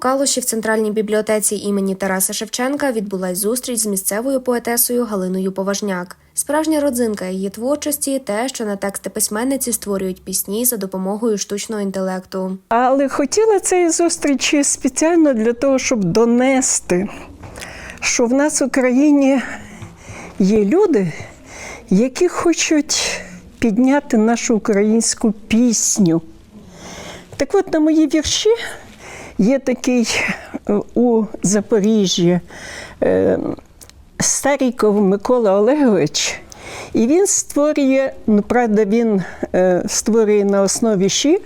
У Калуші в центральній бібліотеці імені Тараса Шевченка відбулась зустріч з місцевою поетесою Галиною Поважняк. Справжня родзинка її творчості те, що на тексти письменниці створюють пісні за допомогою штучного інтелекту. Але хотіла цієї зустрічі спеціально для того, щоб донести, що в нас в Україні є люди, які хочуть підняти нашу українську пісню. Так от на мої вірші є такий е, у Запоріжжі е, Старіков Микола Олегович, і він створює, ну правда, він е, створює на основі щі,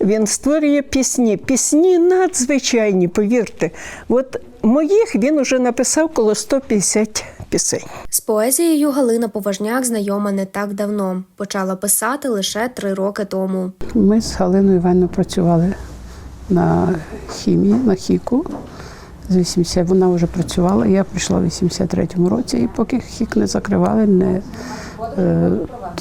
він створює пісні. Пісні надзвичайні, повірте. От моїх він уже написав коло 150 пісень. З поезією Галина Поважняк знайома не так давно. Почала писати лише три роки тому. Ми з Галиною Івановною працювали на хімії, на хіку. З 80 вона вже працювала. Я прийшла в 83-му році, і поки хік не закривали, не, е,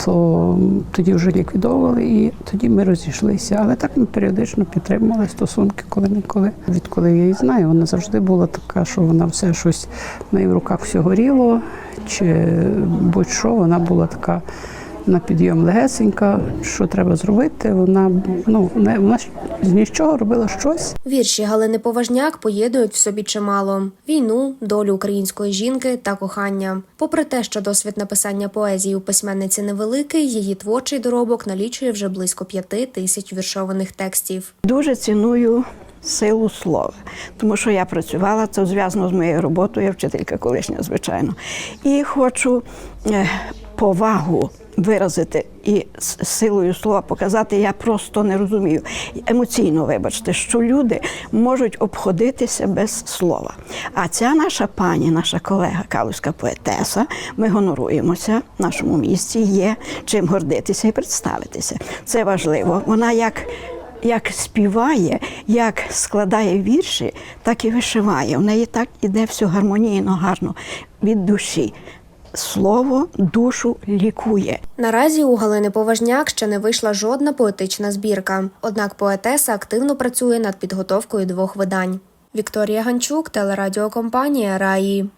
то тоді вже ліквідовували, і тоді ми розійшлися. Але так ми періодично підтримували стосунки коли-неколи. Відколи я її знаю, вона завжди була така, що вона все щось в неї в руках все горіло, чи будь-що, вона була така на підйом легесенька, що треба зробити. Вона ну не вона з нічого робила щось. Вірші Галини Поважняк поєднують в собі чимало: війну, долю української жінки та кохання. Попри те, що досвід написання поезії у письменниці невеликий, її творчий доробок налічує вже близько п'яти тисяч віршованих текстів. Дуже ціную силу слова, тому що я працювала, це зв'язано з моєю роботою, я вчителька колишня, звичайно. І хочу е, повагу виразити і з силою слова показати, я просто не розумію. Емоційно, вибачте, що люди можуть обходитися без слова. А ця наша пані, наша колега, калузька поетеса, ми гоноруємося в нашому місті, є чим гордитися і представитися. Це важливо. Вона як як співає, як складає вірші, так і вишиває. У неї так іде все гармонійно, гарно від душі. Слово душу лікує. Наразі у Галини Поважняк ще не вийшла жодна поетична збірка. Однак поетеса активно працює над підготовкою двох видань. Вікторія Ганчук, телерадіокомпанія Раї.